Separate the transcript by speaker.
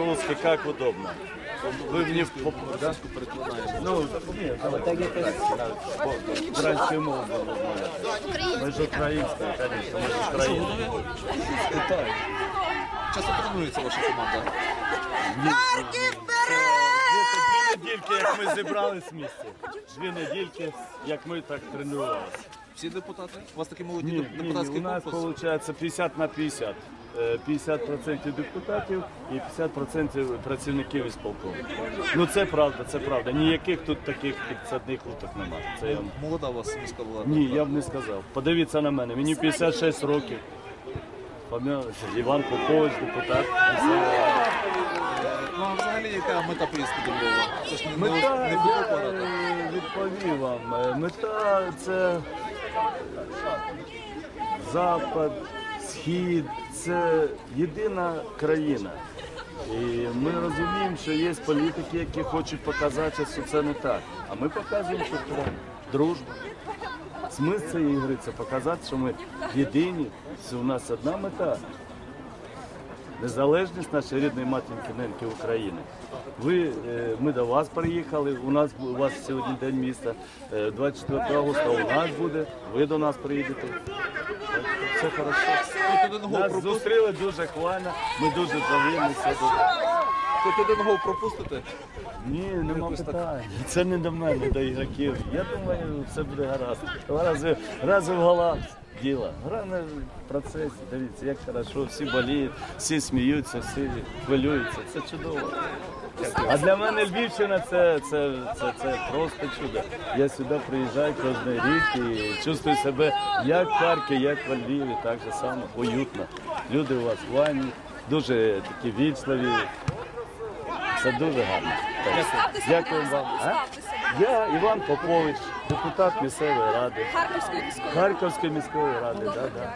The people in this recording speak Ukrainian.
Speaker 1: Русский, как удобно. Вы мне в поп- да? Ну, ні, давай. Українською мовою розмовляти. Ми ж українською, звісно, ми ж українською.
Speaker 2: Питаю. Часто тренується ваша команда?
Speaker 1: Дві недільки, як ми зібрались в місті. Дві недільки, як ми так тренувалися.
Speaker 2: Всі депутати? У вас такий молодий
Speaker 1: Ні, ні, ні,
Speaker 2: депутатський
Speaker 1: у нас
Speaker 2: корпус?
Speaker 1: виходить 50 на 50. Е, 50% депутатів і 50% працівників із полком. Ну це правда, це правда. Ніяких тут таких підсадних уток немає. Це я... вам-
Speaker 2: Молода у вас міська влада.
Speaker 1: Ні, я б не сказав. Подивіться на мене. Мені 56 років. Пам'ятаєте, Іван Попович, депутат.
Speaker 2: Ну а взагалі яка мета поїздки до Львова? Це ж не, не,
Speaker 1: Мета,
Speaker 2: не
Speaker 1: я е, відповів вам. Е, Мета це Запад, Схід, це єдина країна. І ми розуміємо, що є політики, які хочуть показати, що це не так. А ми показуємо, що це дружба. Смисл цієї гри це показати, що ми єдині, що у нас одна мета. Незалежність нашої рідної матінки неньки України. Ви, е, ми до вас приїхали. У нас у вас сьогодні день міста. Е, 24 августа у нас буде. Ви до нас приїдете. Все хорошо.
Speaker 2: Один
Speaker 1: Нас зустріли дуже хвально. Ми дуже дуже.
Speaker 2: Хоч один гол пропустите?
Speaker 1: Ні, нема питань. Це не до мене, до ігроків. Я думаю, все буде гаразд. Разом в голах діло. Гра в процесі. Дивіться, як хорошо, всі боліють, всі сміються, всі хвилюються. Це чудово. А для мене Львівщина це, це, це, це просто чудо. Я сюди приїжджаю кожен рік і чувствую себе як в Харкові, як в Львові, так же само, уютно. Люди у вас файні, дуже такі вічливі. Це дуже гарно. Дякую вам. Я Іван Попович, депутат місцевої ради,
Speaker 3: Харківської міської
Speaker 1: Харківської міської ради. Да, да.